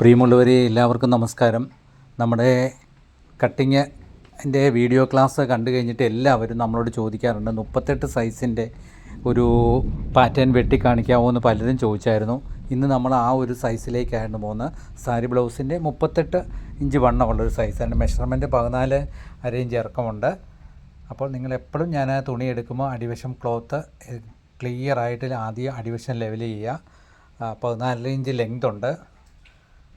പ്രിയമുള്ളവരെ എല്ലാവർക്കും നമസ്കാരം. നമ്മുടെ കട്ടിങ് എന്റെ വീഡിയോ ക്ലാസ് കണ്ടു കഴിഞ്ഞിട്ട് എല്ലാവരും നമ്മളോട് ചോദിക്കാറുണ്ട് മുപ്പത്തെട്ട് സൈസിന്റെ ഒരു പാറ്റേൺ വെട്ടി കാണിക്കാമോ എന്ന് പലരും ചോദിച്ചായിരുന്നു. ഇന്ന് നമ്മൾ ആ ഒരു സൈസിലേക്കായിരുന്നു പോകുന്നത്. സാരി ബ്ലൗസിന്റെ മുപ്പത്തെട്ട് ഇഞ്ച് വണ്ണമുള്ളൊരു സൈസ് അതിന്റെ മെഷർമെന്റ് പതിനാല് അര ഇഞ്ച് ഇറക്കമുണ്ട്. അപ്പോൾ നിങ്ങൾ എപ്പോഴും ഞാൻ തുണി എടുക്കുമ്പോൾ അടിവശം ക്ലോത്ത് ക്ലിയർ ആയിട്ട് ആദ്യം അടിവശം ലെവൽ ചെയ്യുക. പതിനാല് ഇഞ്ച് ലെങ്ത് ഉണ്ട്.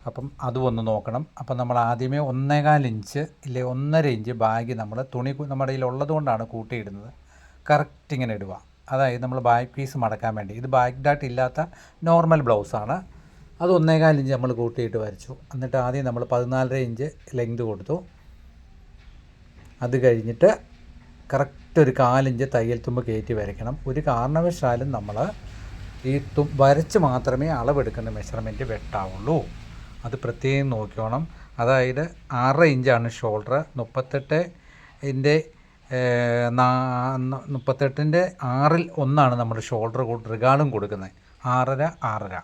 അപ്പം അതും ഒന്ന് നോക്കണം. അപ്പം നമ്മൾ ആദ്യമേ ഒന്നേകാൽ ഇഞ്ച് ഇല്ലെ ഒന്നര ഇഞ്ച് ബാഗ് നമ്മൾ തുണി നമ്മുടെ കയ്യിലുള്ളത് കൊണ്ടാണ് കൂട്ടിയിടുന്നത്. കറക്റ്റ് ഇങ്ങനെ ഇടുക. അതായത് നമ്മൾ ബാക്ക് പീസ് മടക്കാൻ വേണ്ടി. ഇത് ബാക്ക് ഡാട്ട് ഇല്ലാത്ത നോർമൽ ബ്ലൗസാണ് അത് ഒന്നേകാൽ ഇഞ്ച് നമ്മൾ കൂട്ടിയിട്ട് വരച്ചു. എന്നിട്ട് ആദ്യം നമ്മൾ പതിനാലര ഇഞ്ച് ലെങ്ത് കൊടുത്തു. അത് കഴിഞ്ഞിട്ട് കറക്റ്റ് ഒരു കാലിഞ്ച് തയ്യൽ തുമ്പ് കയറ്റി വരയ്ക്കണം. ഒരു കാരണവശാലും നമ്മൾ ഈ തു വരച്ച് മാത്രമേ അളവെടുക്കുന്ന മെഷർമെന്റ് വെട്ടാവുള്ളൂ. അത് പ്രത്യേകം നോക്കിക്കോണം. അതായത് ആറ് ഇഞ്ചാണ് ഷോൾഡർ മുപ്പത്തെട്ട് ഇന്റെ മുപ്പത്തെട്ടിന്റെ ആറിൽ ഒന്നാണ് നമ്മൾ ഷോൾഡർ റിഗാളും കൊടുക്കുന്നത്. ആറര ആറര.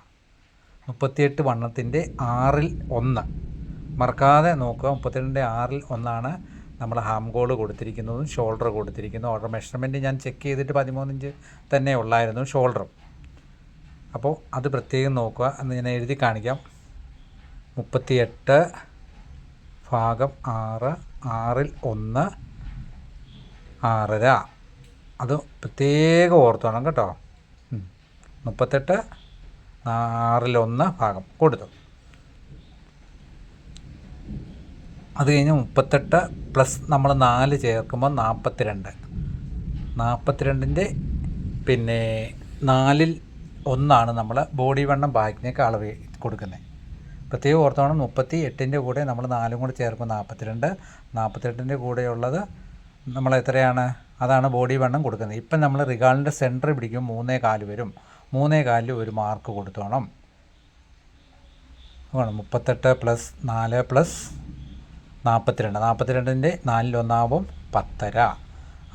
മുപ്പത്തിയെട്ട് വണ്ണത്തിന്റെ ആറിൽ ഒന്ന്. മറക്കാതെ നോക്കുക. മുപ്പത്തിരണ്ടിന്റെ ആറിൽ ഒന്നാണ് നമ്മൾ ഹാം ഗോൾ കൊടുത്തിരിക്കുന്നതും ഷോൾഡർ കൊടുത്തിരിക്കുന്നതും. ഓർഡർ മെഷർമെന്റ് ഞാൻ ചെക്ക് ചെയ്തിട്ട് പതിമൂന്ന് ഇഞ്ച് തന്നെ ഉള്ളായിരുന്നു ഷോൾഡറും. അപ്പോൾ അത് പ്രത്യേകം നോക്കുക. എന്ന് ഞാൻ എഴുതി കാണിക്കാം. മുപ്പത്തിയെട്ട് ഭാഗം ആറ് ആറിൽ ഒന്ന് ആറര. അത് പ്രത്യേകം ഓർത്തോണം കേട്ടോ. മുപ്പത്തെട്ട് ആറിലൊന്ന് ഭാഗം കൊടുത്തു. അത് കഴിഞ്ഞ് മുപ്പത്തെട്ട് പ്ലസ് നമ്മൾ നാല് ചേർക്കുമ്പോൾ നാൽപ്പത്തിരണ്ട് നാൽപ്പത്തിരണ്ടിന്റെ പിന്നെ നാലിൽ ഒന്നാണ് നമ്മൾ ബോഡി വണ്ണം ബാക്കിനേക്ക് അളവ് കൊടുക്കുന്നത്. പ്രത്യേകം ഓർത്തോണം മുപ്പത്തി എട്ടിന്റെ കൂടെ നമ്മൾ നാലും കൂടെ ചേർക്കും. നാൽപ്പത്തിരണ്ട് നാൽപ്പത്തിരണ്ടിന്റെ കൂടെയുള്ളത് നമ്മൾ എത്രയാണ്? അതാണ് ബോഡി വണ്ണം കൊടുക്കുന്നത്. ഇപ്പം നമ്മൾ റിഗാളിന്റെ സെന്റർ പിടിക്കും. മൂന്നേ കാൽ വരും. മൂന്നേ കാലിൽ ഒരു മാർക്ക് കൊടുത്തോണം. മുപ്പത്തെട്ട് പ്ലസ് നാല് പ്ലസ് നാൽപ്പത്തിരണ്ട്. നാൽപ്പത്തിരണ്ടിന്റെ നാലിലൊന്നാവും പത്തര.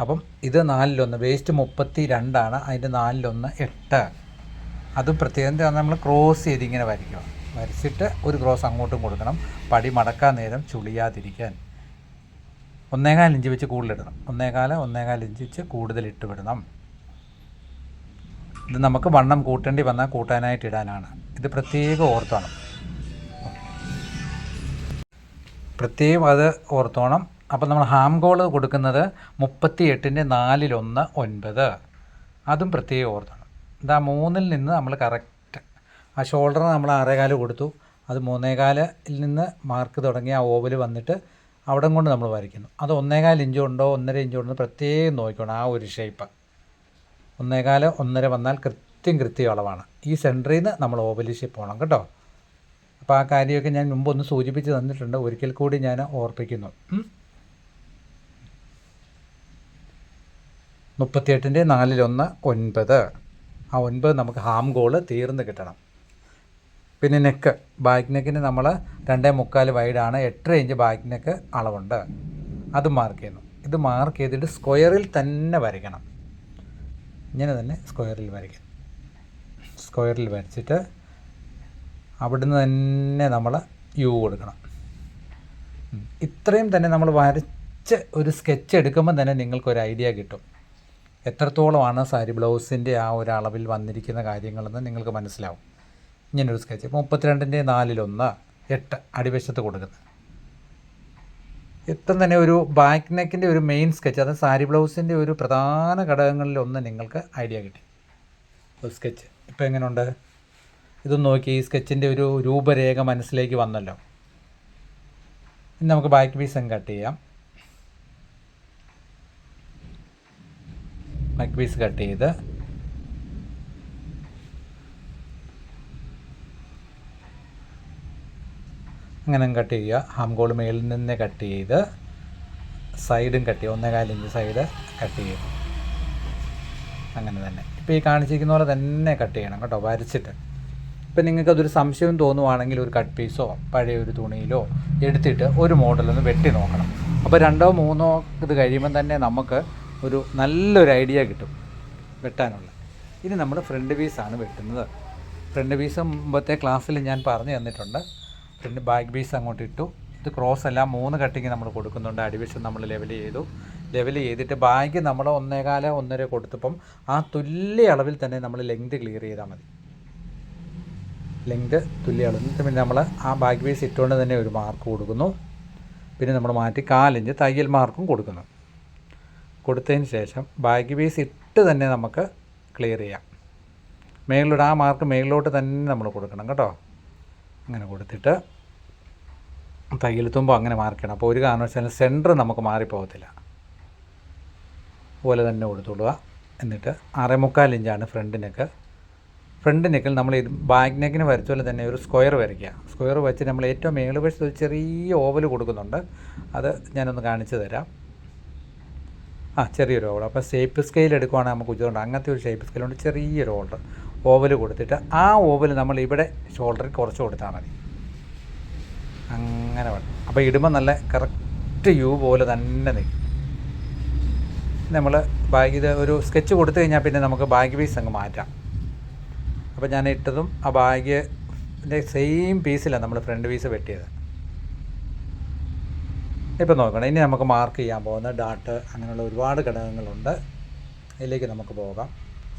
അപ്പം ഇത് നാലിലൊന്ന് വേസ്റ്റ് മുപ്പത്തി രണ്ടാണ് അതിന്റെ നാലിലൊന്ന് എട്ട്. അത് പ്രത്യേകം നമ്മൾ ക്രോസ് ചെയ്ത് ഇങ്ങനെ വരയ്ക്കുക. വരച്ചിട്ട് ഒരു ക്രോസ് അങ്ങോട്ടും കൊടുക്കണം. പടി മടക്കാൻ നേരം ചുളിയാതിരിക്കാൻ. ഒന്നേകാൽ ഇഞ്ച് വെച്ച് കൂടുതലിടണം. ഒന്നേകാല ഒന്നേകാൽ ഇഞ്ച് വെച്ച് കൂടുതൽ ഇട്ട് വിടണം. ഇത് നമുക്ക് വണ്ണം കൂട്ടേണ്ടി വന്നാൽ കൂട്ടാനായിട്ട് ഇടാനാണ്. ഇത് പ്രത്യേകം ഓർത്തോണം. പ്രത്യേകം അത് ഓർത്തോണം. അപ്പോൾ നമ്മൾ ഹാം ഗോൾ കൊടുക്കുന്നത് മുപ്പത്തി എട്ടിന്റെ നാലിലൊന്ന് ഒൻപത്. അതും പ്രത്യേകം ഓർത്തോണം. ഇതാ മൂന്നിൽ നിന്ന് നമ്മൾ കറക്റ്റ് ആ ഷോൾഡർ നമ്മൾ ആറേകാൽ കൊടുത്തു. അത് മൂന്നേകാലിൽ നിന്ന് മാർക്ക് തുടങ്ങി ആ ഓവൽ വന്നിട്ട് അവിടം കൊണ്ട് നമ്മൾ വരയ്ക്കുന്നു. അത് ഒന്നേകാൽ ഇഞ്ച് ഉണ്ടോ ഒന്നര ഇഞ്ച് ഉണ്ടോ പ്രത്യേകം നോക്കണം ആ ഒരു ഷേപ്പ് ഒന്നേകാൽ ഒന്നര വന്നാൽ കൃത്യം കൃത്യം അളവാണ്. ഈ സെന്ററിൽ നിന്ന് നമ്മൾ ഓവൽ ഷേപ്പ് പോകണം കേട്ടോ. അപ്പോൾ ആ കാര്യമൊക്കെ ഞാൻ മുമ്പ് ഒന്ന് സൂചിപ്പിച്ച് തന്നിട്ടുണ്ട്. ഒരിക്കൽ കൂടി ഞാൻ ഓർപ്പിക്കുന്നു. മുപ്പത്തിയെട്ടിന്റെ നാലിലൊന്ന് ഒൻപത്. ആ ഒൻപത് നമുക്ക് ഹാം ഗോൾ തീർന്ന് കിട്ടണം. പിന്നെ നെക്ക് ബാക്ക് നെക്കിന് നമ്മൾ രണ്ടേ മുക്കാൽ വൈഡാണ് എട്ടര ഇഞ്ച് ബാക്ക് നെക്ക് അളവുണ്ട്. അത് മാർക്ക് ചെയ്യുന്നു. ഇത് മാർക്ക് ചെയ്തിട്ട് സ്ക്വയറിൽ തന്നെ വരയ്ക്കണം. ഇങ്ങനെ തന്നെ സ്ക്വയറിൽ വരയ്ക്കണം സ്ക്വയറിൽ വരച്ചിട്ട് അവിടുന്ന് തന്നെ നമ്മൾ യു കൊടുക്കണം. ഇത്രയും തന്നെ നമ്മൾ വരച്ച് ഒരു സ്കെച്ച് എടുക്കുമ്പോൾ തന്നെ നിങ്ങൾക്കൊരു ഐഡിയ കിട്ടും. എത്രത്തോളമാണ് സാരി ബ്ലൗസിന്റെ ആ ഒരു അളവിൽ വന്നിരിക്കുന്ന കാര്യങ്ങളെന്ന് നിങ്ങൾക്ക് മനസ്സിലാവും. ഇങ്ങനൊരു സ്കെച്ച് മുപ്പത്തിരണ്ടിന്റെ നാലിലൊന്ന് എട്ട് അടിവശത്ത് കൊടുക്കുന്നത്. ഇപ്പം തന്നെ ഒരു ബാക്ക് നെക്കിന്റെ ഒരു മെയിൻ സ്കെച്ച് അത് സാരി ബ്ലൗസിന്റെ ഒരു പ്രധാന ഘടകങ്ങളിലൊന്ന് നിങ്ങൾക്ക് ഐഡിയ കിട്ടി. ഒരു സ്കെച്ച് ഇപ്പം എങ്ങനെയുണ്ട് ഇതൊന്ന് നോക്കി ഈ സ്കെച്ചിന്റെ ഒരു രൂപരേഖ മനസ്സിലേക്ക് വന്നല്ലോ. ഇനി നമുക്ക് ബാക്ക് പീസും കട്ട് ചെയ്യാം. ബാക്ക് പീസ് കട്ട് ചെയ്ത് അങ്ങനെ കട്ട് ചെയ്യുക. ഹാം ഗോൾ മേളിൽ നിന്ന് കട്ട് ചെയ്ത് സൈഡും കട്ട് ചെയ്യുക. ഒന്നേകാലിഞ്ച് സൈഡ് കട്ട് ചെയ്യും അങ്ങനെ തന്നെ. ഇപ്പോൾ ഈ കാണിച്ചിരിക്കുന്ന പോലെ തന്നെ കട്ട് ചെയ്യണം കേട്ടോ വരച്ചിട്ട്. ഇപ്പം നിങ്ങൾക്ക് അതൊരു സംശയം തോന്നുവാണെങ്കിൽ ഒരു കട്ട് പീസോ പഴയ ഒരു തുണിയിലോ എടുത്തിട്ട് ഒരു മോഡലൊന്ന് വെട്ടി നോക്കണം. അപ്പോൾ രണ്ടോ മൂന്നോ ഇത് കഴിയുമ്പം തന്നെ നമുക്ക് ഒരു നല്ലൊരു ഐഡിയ കിട്ടും വെട്ടാനുള്ള. ഇനി നമ്മൾ ഫ്രണ്ട് പീസാണ് വെട്ടുന്നത്. ഫ്രണ്ട് പീസ് മുമ്പത്തെ ക്ലാസ്സിൽ ഞാൻ പറഞ്ഞു തന്നിട്ടുണ്ട്. പിന്നെ ബാക്ക് പീസ് അങ്ങോട്ട് ഇട്ടു. ഇത് ക്രോസ് എല്ലാം മൂന്ന് കട്ടിങ് നമ്മൾ കൊടുക്കുന്നുണ്ട്. അടിവശം നമ്മൾ ലെവൽ ചെയ്തു. ലെവൽ ചെയ്തിട്ട് ബാഗ് നമ്മൾ ഒന്നേകാല ഒന്നര കൊടുത്തപ്പം ആ തുല്യ അളവിൽ തന്നെ നമ്മൾ ലെങ്ത് ക്ലിയർ ചെയ്താൽ മതി. ലെങ്ത് തുല്യ അളവ് പിന്നെ നമ്മൾ ആ ബാക്ക് പീസ് ഇട്ടുകൊണ്ട് തന്നെ ഒരു മാർക്ക് കൊടുക്കുന്നു. പിന്നെ നമ്മൾ മാറ്റി കാലിഞ്ച് തയ്യൽ മാർക്കും കൊടുക്കുന്നു. കൊടുത്തതിന് ശേഷം ബാക്ക് പീസ് ഇട്ട് തന്നെ നമുക്ക് ക്ലിയർ ചെയ്യാം. മേളിലോട്ട് ആ മാർക്ക് മേളിലോട്ട് തന്നെ നമ്മൾ കൊടുക്കണം കേട്ടോ. അങ്ങനെ കൊടുത്തിട്ട് തയ്യൽ തുമ്പോൾ അങ്ങനെ മാർക്ക് ചെയ്യണം. അപ്പോൾ ഒരു കാരണവശാലും സെന്റർ നമുക്ക് മാറിപ്പോകത്തില്ല. പോലെ തന്നെ കൊടുത്തുകൊള്ളുക എന്നിട്ട് ആറേ ഇഞ്ചാണ് ഫ്രണ്ട് നെക്ക് ഫ്രണ്ട് നെക്കിൽ നമ്മൾ ബാക്ക് നെക്കിന് വരച്ച പോലെ തന്നെ ഒരു സ്ക്വയർ വരയ്ക്കുക. സ്ക്വയർ വെച്ച് നമ്മൾ ഏറ്റവും മേളിൽ വശത്ത് ഒരു ചെറിയ ഓവൽ കൊടുക്കുന്നുണ്ട്. അത് ഞാനൊന്ന് കാണിച്ചു തരാം. ആ ചെറിയൊരു ഓവൽ അപ്പോൾ ഷേപ്പ് സ്കെയിൽ എടുക്കുവാണെങ്കിൽ നമുക്ക് ഉച്ചതുകൊണ്ട് അങ്ങനത്തെ ഒരു ഷേപ്പ് സ്കെയിലുണ്ട് ചെറിയൊരു ഓവൽ ഓവൽ കൊടുത്തിട്ട് ആ ഓവൽ നമ്മൾ ഇവിടെ ഷോൾഡറിൽ കുറച്ച് കൊടുത്താൽ മതി. അങ്ങനെ വേണം. അപ്പോൾ ഇടുമ്പോൾ നല്ല കറക്റ്റ് യു പോലെ തന്നെ നിൽക്കും. നമ്മൾ ബാക്കി ഇത് ഒരു സ്കെച്ച് കൊടുത്തു കഴിഞ്ഞാൽ പിന്നെ നമുക്ക് ബാക്കി പീസ് അങ്ങ് മാറ്റാം. അപ്പോൾ ഞാൻ ഇട്ടതും ആ ബാഗിന്റെ സെയിം പീസിലാണ് നമ്മൾ ഫ്രണ്ട് പീസ് വെട്ടിയത്. ഇപ്പം നോക്കണം. ഇനി നമുക്ക് മാർക്ക് ചെയ്യാൻ പോകുന്ന ഡാട്ട് അങ്ങനെയുള്ള ഒരുപാട് ഘടകങ്ങളുണ്ട്. അതിലേക്ക് നമുക്ക് പോകാം.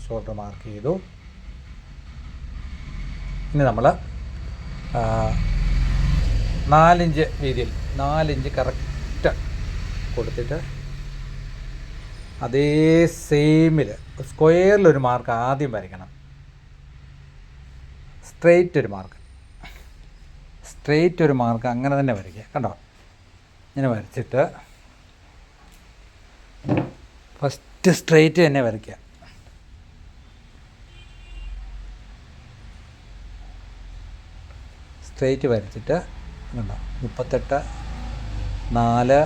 ഷോർട്ട് മാർക്ക് ചെയ്തു. ഇനി നമ്മൾ നാലിഞ്ച് വീതിയിൽ നാലിഞ്ച് കറക്റ്റ് കൊടുത്തിട്ട് അതേ സെയിമിൽ സ്ക്വയറിലൊരു മാർക്ക് ആദ്യം വരയ്ക്കണം. സ്ട്രെയിറ്റ് ഒരു മാർക്ക് സ്ട്രെയിറ്റ് ഒരു മാർക്ക് അങ്ങനെ തന്നെ വരയ്ക്കുക. കണ്ടോ? ഇങ്ങനെ വരച്ചിട്ട് ഫസ്റ്റ് സ്ട്രെയിറ്റ് തന്നെ വരയ്ക്കുക. സ്ട്രെയിറ്റ് വരച്ചിട്ട് കണ്ടോ? മുപ്പത്തെട്ട് നാല്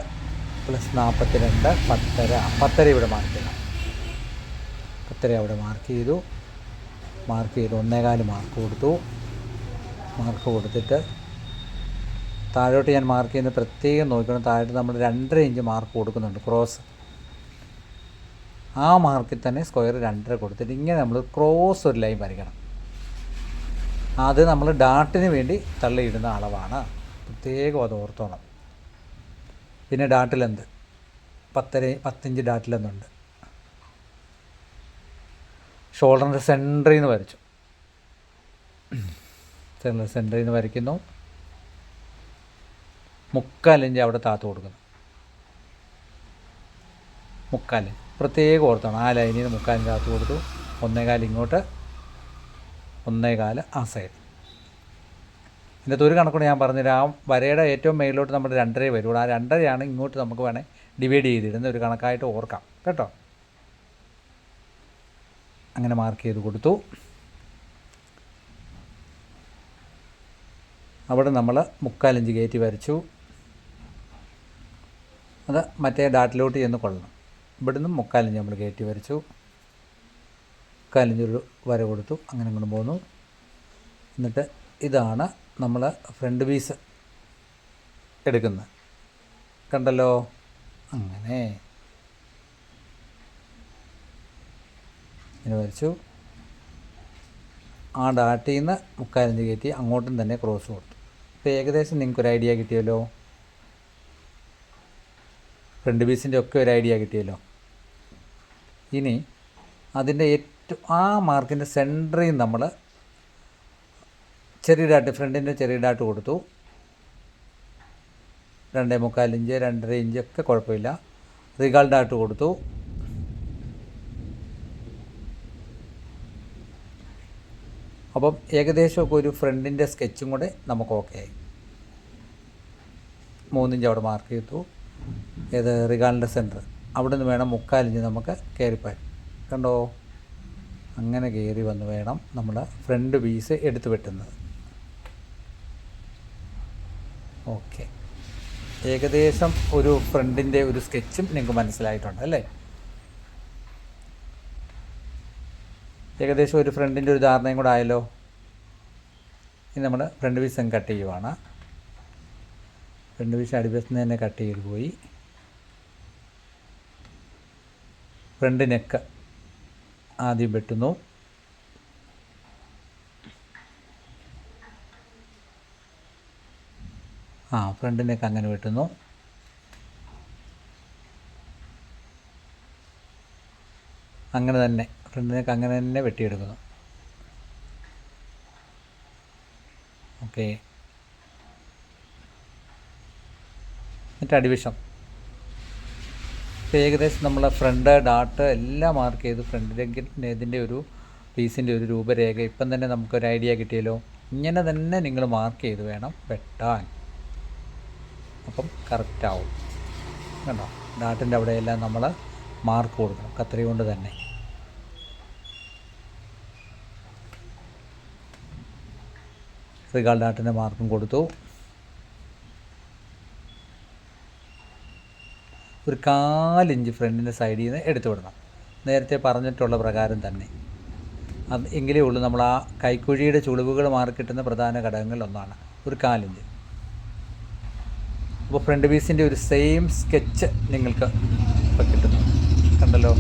പ്ലസ് നാൽപ്പത്തി രണ്ട് പത്തര പത്തര ഇവിടെ മാർക്ക് ചെയ്യണം. പത്തര അവിടെ മാർക്ക് ചെയ്തു. മാർക്ക് ചെയ്തു ഒന്നേകാൽ മാർക്ക് കൊടുത്തു. മാർക്ക് കൊടുത്തിട്ട് താഴോട്ട് ഞാൻ മാർക്ക് ചെയ്യുന്നത് പ്രത്യേകം നോക്കണം. താഴോട്ട് നമ്മൾ രണ്ടര ഇഞ്ച് മാർക്ക് കൊടുക്കുന്നുണ്ട് ക്രോസ് ആ മാർക്കിൽ തന്നെ സ്ക്വയർ രണ്ടര കൊടുത്തിട്ട് ഇങ്ങനെ നമ്മൾ ക്രോസ് ഒരു ലൈൻ വരയ്ക്കണം. അത് നമ്മൾ ഡാട്ടിന് വേണ്ടി തള്ളിയിടുന്ന അളവാണ്. പ്രത്യേകം അത് ഓർത്തോണം. പിന്നെ ഡാട്ടിലെന്ത് പത്തര പത്തിഞ്ച് ഡാട്ടിലെന്തുണ്ട് ഷോൾഡറിന്റെ സെന്ററിൽ നിന്ന് വരച്ചു. സെന്ററിൽ നിന്ന് വരയ്ക്കുന്നു. മുക്കാലിഞ്ച് അവിടെ താത്ത് കൊടുക്കുന്നു. മുക്കാലിഞ്ച് പ്രത്യേകം ഓർത്താണ്. ആ ലൈനിൽ നിന്ന് മുക്കാലിഞ്ച് താത്ത് കൊടുത്തു. ഒന്നേകാൽ ഇങ്ങോട്ട്. ഒന്നേകാൽ ആ സൈഡ് ഇതിന്റെ ഒരു കണക്കൂടെ ഞാൻ പറഞ്ഞുതരാം ആ വരയുടെ ഏറ്റവും മേളിലോട്ട് നമ്മൾ രണ്ടര വരുള്ളൂ ആ രണ്ടരയാണ് ഇങ്ങോട്ട് നമുക്ക് വേണേൽ ഡിവൈഡ് ചെയ്തിടുന്ന ഒരു കണക്കായിട്ട് ഓർക്കാം. കേട്ടോ? അങ്ങനെ മാർക്ക് ചെയ്ത് കൊടുത്തു. അവിടെ നമ്മൾ മുക്കാലിഞ്ച് കയറ്റി വരച്ചു. അത് മറ്റേ ഡാറ്റിലോട്ട് ചെന്ന് കൊള്ളണം. ഇവിടുന്ന് മുക്കാലിഞ്ച് നമ്മൾ കയറ്റി വരച്ചു. മുക്കാലിഞ്ച് ഒരു വര കൊടുത്തു. അങ്ങനെ അങ്ങോട്ട് പോന്നു. എന്നിട്ട് ഇതാണ് നമ്മൾ ഫ്രണ്ട് പീസ് എടുക്കുന്നത്. കണ്ടല്ലോ? അങ്ങനെ. ഇങ്ങനെ വരച്ചു. ആ ഡാട്ടിൽ നിന്ന് മുക്കാലിഞ്ച് കയറ്റി അങ്ങോട്ടും തന്നെ ക്രോസ് കൊടുത്തു. ഇപ്പോൾ ഏകദേശം നിങ്ങൾക്ക് ഒരു ഐഡിയ കിട്ടിയല്ലോ? ഫ്രണ്ട് പീസിന്റെ ഒക്കെ ഒരു ഐഡിയ കിട്ടിയല്ലോ? ഇനി അതിന്റെ ഏറ്റവും ആ മാർക്കിന്റെ സെന്ററിൽ നമ്മൾ ചെറിയ ഡാട്ട് ഫ്രണ്ടിന്റെ ചെറിയ ഡാട്ട് കൊടുത്തു. രണ്ടേ മുക്കാൽ ഇഞ്ച് രണ്ടര ഇഞ്ച് ഒക്കെ കുഴപ്പമില്ല. റിഗാൾ കൊടുത്തു. അപ്പം ഏകദേശമൊക്കെ ഒരു ഫ്രണ്ടിന്റെ സ്കെച്ചും കൂടെ നമുക്ക് ഓക്കെ ആയി. മൂന്നിഞ്ച് അവിടെ മാർക്ക് ചെയ്തു. ഏത് റിഗാളിന്റെ സെന്റർ അവിടെ നിന്ന് വേണം മുക്കാലിഞ്ച് നമുക്ക് കയറിപ്പോയി കണ്ടോ? അങ്ങനെ കയറി വന്ന് വേണം നമ്മൾ ഫ്രണ്ട് പീസ് എടുത്ത് വെട്ടുന്നത്. ഓക്കെ. ഏകദേശം ഒരു ഫ്രണ്ടിന്റെ ഒരു സ്കെച്ചും നിങ്ങൾക്ക് മനസ്സിലായിട്ടുണ്ട് അല്ലേ? ഏകദേശം ഒരു ഫ്രണ്ടിന്റെ ഒരു ധാരണയും കൂടെ ആയല്ലോ? ഇനി നമ്മൾ ഫ്രണ്ട് പീസ് അങ്ങ് കട്ട് ചെയ്യുവാണ്. ഫ്രണ്ട് പീസ് അടിവശത്ത് തന്നെ കട്ട് ചെയ്ത് പോയി. Front neck. ആദ്യം വെട്ടുന്നു. ആ ഫ്രണ്ടിനൊക്കെ അങ്ങനെ വെട്ടുന്നു. അങ്ങനെ തന്നെ ഫ്രണ്ടിനൊക്കെ അങ്ങനെ തന്നെ വെട്ടിയെടുക്കുന്നു. ഓക്കെ. എന്നിട്ട് അടിവശം. ഇപ്പം ഏകദേശം നമ്മളെ ഫ്രണ്ട് ഡാട്ട് എല്ലാം മാർക്ക് ചെയ്ത് ഫ്രണ്ടിലേക്ക് ഇതിന്റെ ഒരു പീസിന്റെ ഒരു രൂപരേഖ ഇപ്പം തന്നെ നമുക്കൊരു ഐഡിയ കിട്ടിയല്ലോ. ഇങ്ങനെ തന്നെ നിങ്ങൾ മാർക്ക് ചെയ്ത് വേണം വെട്ടാൻ. അപ്പം കറക്റ്റാവും കണ്ടോ? ഡാട്ടിന്റെ അവിടെയെല്ലാം നമ്മൾ മാർക്ക് കൊടുക്കണം. കത്രി കൊണ്ട് തന്നെ. റിഗാൾ ഡാട്ടിന്റെ മാർക്കും കൊടുത്തു. ഒരു കാലിഞ്ച് ഫ്രണ്ടിന്റെ സൈഡിൽ നിന്ന് എടുത്തു വിടണം. നേരത്തെ പറഞ്ഞിട്ടുള്ള പ്രകാരം തന്നെ. അത് എങ്കിലേ ഉള്ളൂ. നമ്മൾ ആ കൈക്കുഴിയുടെ ചുളിവുകൾ മാറിക്കിട്ടുന്ന പ്രധാന ഘടകങ്ങളിൽ ഒന്നാണ്. ഒരു കാലിഞ്ച്. അപ്പോൾ ഫ്രണ്ട് പീസിന്റെ ഒരു സെയിം സ്കെച്ച് നിങ്ങൾക്ക് ഇപ്പോൾ കിട്ടുന്നു. കണ്ടല്ലോ?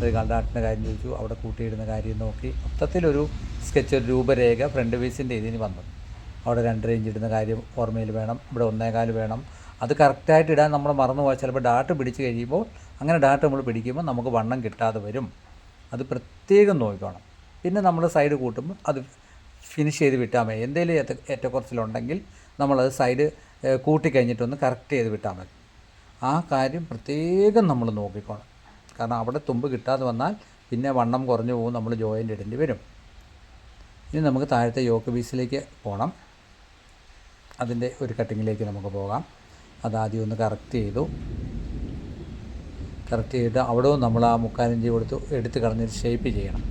അത് കണ്ടാട്ടിന്റെ കാര്യം ചോദിച്ചു. അവിടെ കൂട്ടിയിടുന്ന കാര്യം നോക്കി. മൊത്തത്തിലൊരു സ്കെച്ച് ഒരു രൂപരേഖ ഫ്രണ്ട് പീസിന്റെ ഇതിന് വന്നു. അവിടെ രണ്ട് റേഞ്ച് ഇടുന്ന കാര്യം ഓർമ്മയിൽ വേണം. ഇവിടെ ഒന്നേകാൽ വേണം. അത് കറക്റ്റായിട്ട് ഇടാൻ നമ്മൾ മറന്നു പോയാൽ ചിലപ്പോൾ ഡാട്ട് പിടിച്ച് കഴിയുമ്പോൾ അങ്ങനെ ഡാട്ട് നമ്മൾ പിടിക്കുമ്പോൾ നമുക്ക് വണ്ണം കിട്ടാതെ വരും. അത് പ്രത്യേകം നോക്കണം. പിന്നെ നമ്മൾ സൈഡ് കൂട്ടുമ്പോൾ അത് ഫിനിഷ് ചെയ്ത് വിട്ടാൽ മതി. എന്തെങ്കിലും ഏറ്റ ഏറ്റക്കുറച്ചിലുണ്ടെങ്കിൽ നമ്മളത് സൈഡ് കൂട്ടിക്കഴിഞ്ഞിട്ടൊന്ന് കറക്റ്റ് ചെയ്ത് വിട്ടാൽ മതി. ആ കാര്യം പ്രത്യേകം നമ്മൾ നോക്കിക്കോണം. കാരണം അവിടെ തുമ്പ് കിട്ടാതെ വന്നാൽ പിന്നെ വണ്ണം കുറഞ്ഞു പോകും നമ്മൾ ജോയിന്റ് ഇടേണ്ടി വരും. ഇനി നമുക്ക് താഴത്തെ യോക്ക് പീസിലേക്ക് പോകണം അതിന്റെ ഒരു കട്ടിങ്ങിലേക്ക് നമുക്ക് പോകാം. അതാദ്യം ഒന്ന് കറക്റ്റ് ചെയ്തു. കറക്റ്റ് ചെയ്തിട്ട് അവിടെയും നമ്മൾ ആ മുക്കാലിഞ്ചി കൊടുത്ത് എടുത്ത് കളഞ്ഞൊരു ഷേപ്പ് ചെയ്യണം.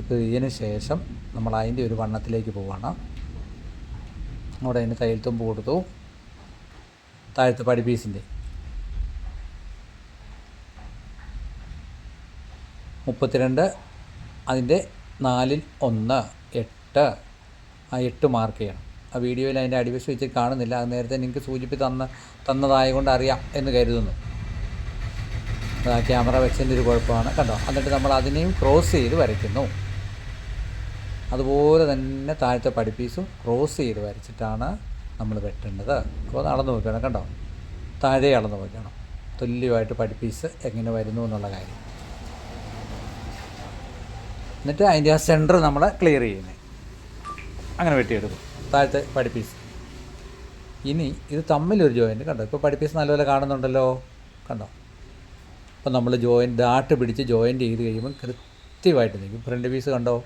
ഇപ്പോൾ ഇതിന് ശേഷം നമ്മൾ അതിന്റെ ഒരു വണ്ണത്തിലേക്ക് പോവാണ്. അവിടെ അതിന് തയ്യൽ തുമ്പ് കൊടുത്തു. താഴത്തെ പടി പീസിന്റെ മുപ്പത്തിരണ്ട് അതിന്റെ നാലിൽ ഒന്ന് എട്ട് ആ എട്ട് മാർക്ക് ചെയ്യണം. ആ വീഡിയോയിൽ അതിന്റെ അടിവശം വെച്ച് കാണുന്നില്ല. അത് നേരത്തെ നിങ്ങൾക്ക് സൂചിപ്പി തന്ന തന്നതായതുകൊണ്ട് അറിയാം എന്ന് കരുതുന്നു. ആ ക്യാമറ വെച്ചതിന്റെ ഒരു കുഴപ്പമാണ്. കണ്ടോ? എന്നിട്ട് നമ്മൾ അതിനെയും ക്രോസ് ചെയ്ത് വരയ്ക്കുന്നു. അതുപോലെ തന്നെ താഴത്തെ പഠിപ്പീസും ക്രോസ് ചെയ്ത് വരച്ചിട്ടാണ് നമ്മൾ വെട്ടേണ്ടത്. അപ്പോൾ അളന്ന് നോക്കണം കണ്ടോ? താഴെ അളന്ന് നോക്കണം തുല്യമായിട്ട് പഠിപ്പീസ് എങ്ങനെ വരുന്നു എന്നുള്ള കാര്യം. എന്നിട്ട് അതിന്റെ ആ സെന്റർ നമ്മൾ ക്ലിയർ ചെയ്യുന്നത്. അങ്ങനെ വെട്ടിയെടുക്കും. താഴത്തെ പഠിപ്പീസ്. ഇനി ഇത് തമ്മിലൊരു ജോയിന്റ് കണ്ടോ? ഇപ്പോൾ പഠിപ്പീസ് നല്ലപോലെ കാണുന്നുണ്ടല്ലോ. കണ്ടോ? അപ്പോൾ നമ്മൾ ജോയിൻ ഡാട്ട് പിടിച്ച് ജോയിന്റ് ചെയ്ത് കഴിയുമ്പോൾ കൃത്യമായിട്ട് നിൽക്കും. ഫ്രണ്ട് പീസ് കണ്ടോ?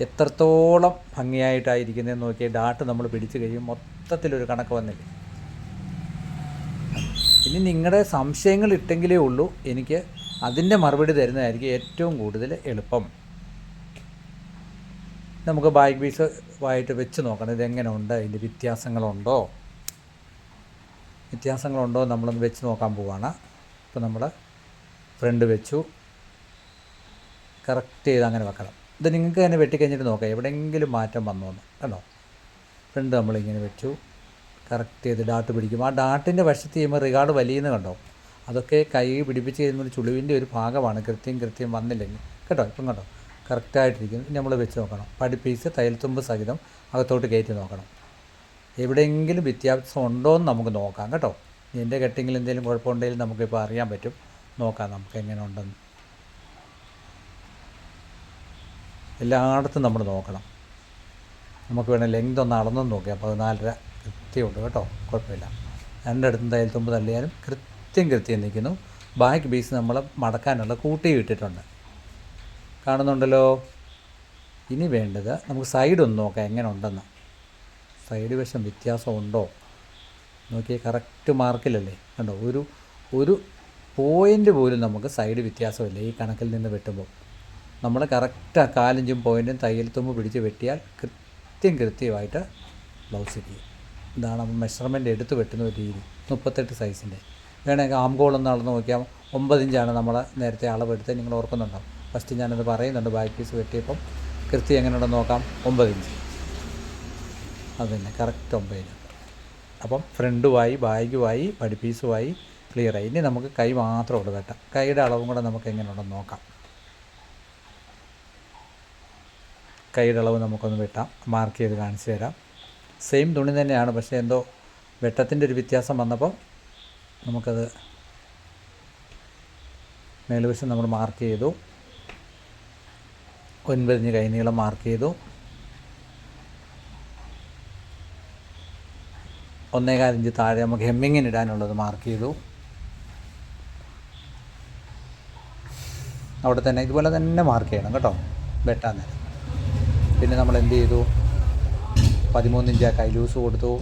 എത്രത്തോളം ഭംഗിയായിട്ടായിരിക്കുന്നതെന്ന് നോക്കിയാൽ ഡാട്ട് നമ്മൾ പിടിച്ച് കഴിയും. മൊത്തത്തിലൊരു കണക്ക് വന്നില്ല? ഇനി നിങ്ങളുടെ സംശയങ്ങൾ ഇട്ടെങ്കിലേ ഉള്ളൂ. എനിക്ക് അതിന്റെ മറുപടി തരുന്നതായിരിക്കും ഏറ്റവും കൂടുതൽ എളുപ്പം. നമുക്ക് ബാക്ക് പീസ് ആയിട്ട് വെച്ച് നോക്കണം. ഇതെങ്ങനെ ഉണ്ട്? ഇതിന്റെ വ്യത്യാസങ്ങളുണ്ടോ? വ്യത്യാസങ്ങളുണ്ടോ നമ്മളൊന്ന് വെച്ച് നോക്കാൻ പോവാണ്. ഇപ്പോൾ നമ്മൾ ഫ്രണ്ട് വെച്ചു. കറക്റ്റ് ചെയ്ത് അങ്ങനെ വെക്കണം. ഇത് നിങ്ങൾക്ക് തന്നെ വെട്ടിക്കഴിഞ്ഞിട്ട് നോക്കാം. എവിടെയെങ്കിലും മാറ്റം വന്നു എന്ന് കണ്ടോ ഫ്രണ്ട് നമ്മളിങ്ങനെ വെച്ചു. കറക്റ്റ് ചെയ്ത് ഡാട്ട് പിടിക്കും. ആ ഡാട്ടിന്റെ വശത്ത് ചെയ്യുമ്പോൾ റിഗാർഡ് വലിയെന്ന് കണ്ടോ? അതൊക്കെ കൈ പിടിപ്പിച്ച് കഴിയുമ്പോൾ ചുളിവിന്റെ ഒരു ഭാഗമാണ്. കൃത്യം കൃത്യം വന്നില്ലെങ്കിൽ. കേട്ടോ ഇപ്പം കണ്ടോ? കറക്റ്റായിട്ടിരിക്കുന്നു. ഇനി നമ്മൾ വെച്ച് നോക്കണം. പഠിപ്പിച്ച് തയ്യൽത്തുമ്പ് സഹിതം അകത്തോട്ട് കയറ്റി നോക്കണം. എവിടെയെങ്കിലും വ്യത്യാസം ഉണ്ടോ എന്ന് നമുക്ക് നോക്കാം കേട്ടോ. എന്റെ കെട്ടിങ്ങിൽ എന്തെങ്കിലും കുഴപ്പമുണ്ടെങ്കിൽ നമുക്കിപ്പോൾ അറിയാൻ പറ്റും. നോക്കാം നമുക്ക് എങ്ങനെ ഉണ്ടെന്ന്. എല്ലായിടത്തും നമ്മൾ നോക്കണം. നമുക്ക് വേണേൽ ലെങ്ത് ഒന്ന് അളന്നു നോക്കിയാൽ പതിനാലര കൃത്യമുണ്ട് കേട്ടോ. കുഴപ്പമില്ല. രണ്ടിടത്തും തയ്യൽ തുമ്പ് തള്ളിയാലും കൃത്യം കൃത്യം നിൽക്കുന്നു. ബാക്ക് പീസ് നമ്മൾ മടക്കാനുള്ള കൂട്ടി ഇട്ടിട്ടുണ്ട്. കാണുന്നുണ്ടല്ലോ. ഇനി വേണ്ടത് നമുക്ക് സൈഡ് ഒന്ന് നോക്കാം എങ്ങനെ ഉണ്ടെന്ന്. സൈഡ് വശം വ്യത്യാസമുണ്ടോ? നോക്കിയാൽ കറക്റ്റ് മാർക്കിലല്ലേ കണ്ടോ ഒരു ഒരു പോയിന്റ് പോലും നമുക്ക് സൈഡ് വ്യത്യാസമില്ല ഈ കണക്കിൽ നിന്ന് വെട്ടുമ്പോൾ. നമ്മൾ കറക്റ്റ് ആ കാലഞ്ചും പോയിന്റും തയ്യൽ തുമ്പ് പിടിച്ച് വെട്ടിയാൽ കൃത്യം കൃത്യമായിട്ട് ബ്ലൗസ് ചെയ്യും ഇതാണ് മെഷർമെന്റ് എടുത്ത് വെട്ടുന്ന ഒരു രീതി. മുപ്പത്തെട്ട് സൈസിന്റെ വേണമെങ്കിൽ ആംഗോൾ അളന്ന് നോക്കിയാൽ ഒമ്പത് ഇഞ്ചാണ് നമ്മൾ നേരത്തെ അളവെടുത്ത് നിങ്ങൾ ഓർക്കുന്നുണ്ടാവും. ഫസ്റ്റ് ഞാനത് പറയുന്നുണ്ട്. ബാക്ക് പീസ് വെട്ടിയപ്പം കൃത്യം എങ്ങനെയുണ്ടെന്ന് നോക്കാം. ഒമ്പത് ഇഞ്ച്. അത് തന്നെ കറക്റ്റ് ഒമ്പത് ഇഞ്ച്. അപ്പം ഫ്രണ്ടുമായി ബാഗുമായി പടിപ്പീസുമായി ക്ലിയറായി ഇനി നമുക്ക് കൈ മാത്രം ഉള്ളൂ വെട്ടാം കൈയുടെ അളവും കൂടെ നമുക്ക് എങ്ങനെയുണ്ടെന്ന് നോക്കാം. കൈയുടെ അളവ് നമുക്കൊന്ന് വെട്ടാം. മാർക്ക് ചെയ്ത് കാണിച്ചു തരാം. സെയിം തുണി തന്നെയാണ് പക്ഷേ എന്തോ വെട്ടത്തിന്റെ ഒരു വ്യത്യാസം വന്നപ്പോൾ നമുക്കത് മേൽവശം നമ്മൾ മാർക്ക് ചെയ്തു. ഒൻപതിഞ്ച് കൈനീളം മാർക്ക് ചെയ്തു. ഒന്നേകാൽ ഇഞ്ച് താഴെ നമുക്ക് ഹെമ്മിങ്ങിന് ഇടാനുള്ളത് മാർക്ക് ചെയ്തു. അവിടെ തന്നെ ഇതുപോലെ തന്നെ മാർക്ക് ചെയ്യണം കേട്ടോ വെട്ടാൻ നേരം. പിന്നെ നമ്മൾ എന്ത് ചെയ്തു? പതിമൂന്നിഞ്ച് കൈ ലൂസ് കൊടുത്തു.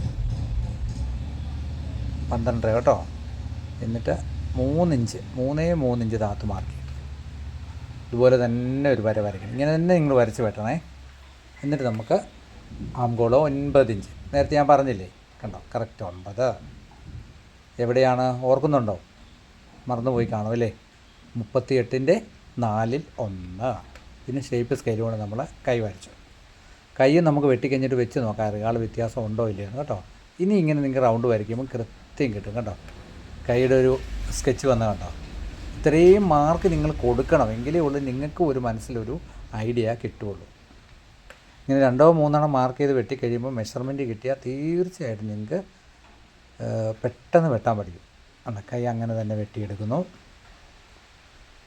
പന്ത്രണ്ടര കേട്ടോ. എന്നിട്ട് മൂന്നിഞ്ച് മൂന്നേ മൂന്നിഞ്ച് താത്ത് മാർക്ക് ഇതുപോലെ തന്നെ ഒരു വര വരയ്ക്കണം. ഇങ്ങനെ തന്നെ നിങ്ങൾ വരച്ച് വെട്ടണേ. എന്നിട്ട് നമുക്ക് ആംഗോളം ഒൻപത് ഇഞ്ച്. നേരത്തെ ഞാൻ പറഞ്ഞില്ലേ? കണ്ടോ? കറക്റ്റ് ഒൻപത്. എവിടെയാണ്? ഓർക്കുന്നുണ്ടോ? മറന്നുപോയി കാണും അല്ലേ? മുപ്പത്തി എട്ടിന്റെ നാലിൽ ഒന്ന്. പിന്നെ ഷേപ്പ് സ്കെയിൽ കൊണ്ട് നമ്മൾ കൈ വരച്ചു. കൈ നമുക്ക് വെട്ടിക്കഴിഞ്ഞിട്ട് വെച്ച് നോക്കാം. അറിയാൾ വ്യത്യാസം ഉണ്ടോ ഇല്ലയോ കേട്ടോ. ഇനി ഇങ്ങനെ നിങ്ങൾക്ക് റൗണ്ട് വരയ്ക്കുമ്പോൾ കൃത്യം കിട്ടും കേട്ടോ. കൈയുടെ ഒരു സ്കെച്ച് വന്ന കണ്ടോ? ഇത്രയും മാർക്ക് നിങ്ങൾ കൊടുക്കണം എങ്കിലേ ഉള്ളൂ നിങ്ങൾക്ക് ഒരു മനസ്സിലൊരു ഐഡിയ കിട്ടുള്ളൂ. ഇങ്ങനെ രണ്ടോ മൂന്നെണ്ണം മാർക്ക് ചെയ്ത് വെട്ടിക്കഴിയുമ്പോൾ മെഷർമെന്റ് കിട്ടിയാൽ തീർച്ചയായിട്ടും നിങ്ങൾക്ക് പെട്ടെന്ന് വെട്ടാൻ പഠിക്കും അണക്കൈ അങ്ങനെ തന്നെ വെട്ടിയെടുക്കുന്നു.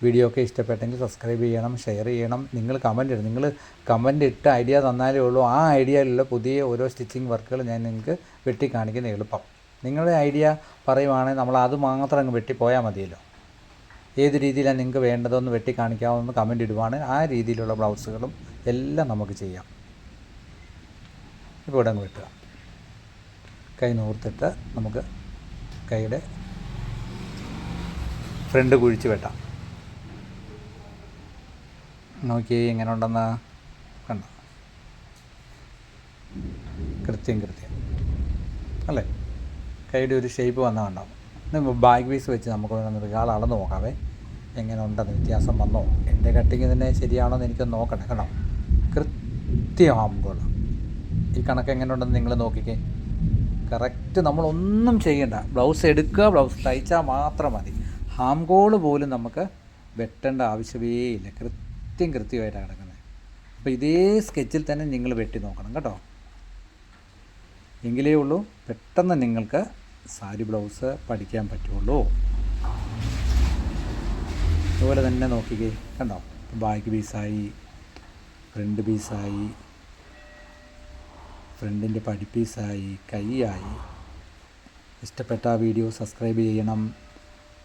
വീഡിയോ ഒക്കെ ഇഷ്ടപ്പെട്ടെങ്കിൽ സബ്സ്ക്രൈബ് ചെയ്യണം ഷെയർ ചെയ്യണം. നിങ്ങൾ കമന്റ് ഇടും നിങ്ങൾ കമന്റ് ഇട്ട് ഐഡിയ തന്നാലേ ഉള്ളൂ. ആ ഐഡിയയിലുള്ള പുതിയ ഓരോ സ്റ്റിച്ചിങ് വർക്കുകൾ ഞാൻ നിങ്ങൾക്ക് വെട്ടി കാണിക്കുന്ന എളുപ്പം നിങ്ങളുടെ ഐഡിയ പറയുവാണെങ്കിൽ നമ്മൾ അത് മാത്രം അങ്ങ് വെട്ടിപ്പോയാൽ മതിയല്ലോ. ഏത് രീതിയിലാണ് നിങ്ങൾക്ക് വേണ്ടതെന്ന് വെട്ടി കാണിക്കാവുന്ന കമന്റ് ഇടുവാണ്. ആ രീതിയിലുള്ള ബ്ലൗസുകളും എല്ലാം നമുക്ക് ചെയ്യാം. ഇപ്പോൾ ഇവിടെ അങ്ങ് വെട്ടുക. കൈ നൂർത്തിട്ട് നമുക്ക് കൈയുടെ ഫ്രണ്ട് കുഴിച്ച് വെട്ടാം. നോക്കി എങ്ങനെ ഉണ്ടെന്ന്? കണ്ട? കൃത്യം കൃത്യം. അല്ലേ? കൈയുടെ ഒരു ഷേപ്പ് വന്നാൽ ഉണ്ടാവും. ബാഗ് പീസ് വെച്ച് നമുക്ക് മൃഗാൾ അളന്ന് നോക്കാവേ. എങ്ങനെ ഉണ്ടെന്ന് വ്യത്യാസം വന്നോ? എന്റെ കട്ടിങ് തന്നെ ശരിയാണോ എന്ന് എനിക്കൊന്ന് നോക്കണേ കണ്ടോ കൃത്യമാകുമ്പോൾ ഈ കണക്ക് എങ്ങനെ ഉണ്ടെന്ന് നിങ്ങൾ നോക്കിക്കേ. കറക്റ്റ് നമ്മളൊന്നും ചെയ്യണ്ട. ബ്ലൗസ് എടുക്കുക ബ്ലൗസ് തയ്ച്ചാൽ മാത്രം മതി. ഹാം ഗോൾ പോലും നമുക്ക് വെട്ടേണ്ട ആവശ്യമേ ഇല്ല. കൃത്യം കൃത്യമായിട്ടാണ് കിടക്കുന്നത് അപ്പോൾ ഇതേ സ്കെച്ചിൽ തന്നെ നിങ്ങൾ വെട്ടി നോക്കണം കേട്ടോ. എങ്കിലേ ഉള്ളൂ. പെട്ടെന്ന് നിങ്ങൾക്ക് സാരി ബ്ലൗസ് പഠിക്കാൻ പറ്റുള്ളൂ. അതുപോലെ തന്നെ നോക്കിക്കേ കണ്ടോ? ബാക്ക് പീസായി ഫ്രണ്ട് പീസായി ഫ്രണ്ടിന്റെ പടി പീസായി കൈയായി. ഇഷ്ടപ്പെട്ട വീഡിയോ സബ്സ്ക്രൈബ് ചെയ്യണം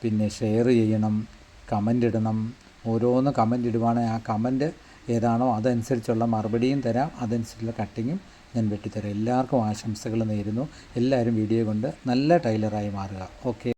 പിന്നെ ഷെയർ ചെയ്യണം കമന്റ് ഇടണം. ഓരോന്ന് കമന്റ് ഇടുവാണെങ്കിൽ ആ കമന്റ് ഏതാണോ അതനുസരിച്ചുള്ള മറുപടിയും തരാം അതനുസരിച്ചുള്ള കട്ടിങ്ങും ഞാൻ വെട്ടിത്തരാം. എല്ലാവർക്കും ആശംസകൾ നേരുന്നു. എല്ലാവരും വീഡിയോ കൊണ്ട് നല്ല ടൈലറായി മാറുക. ഓക്കെ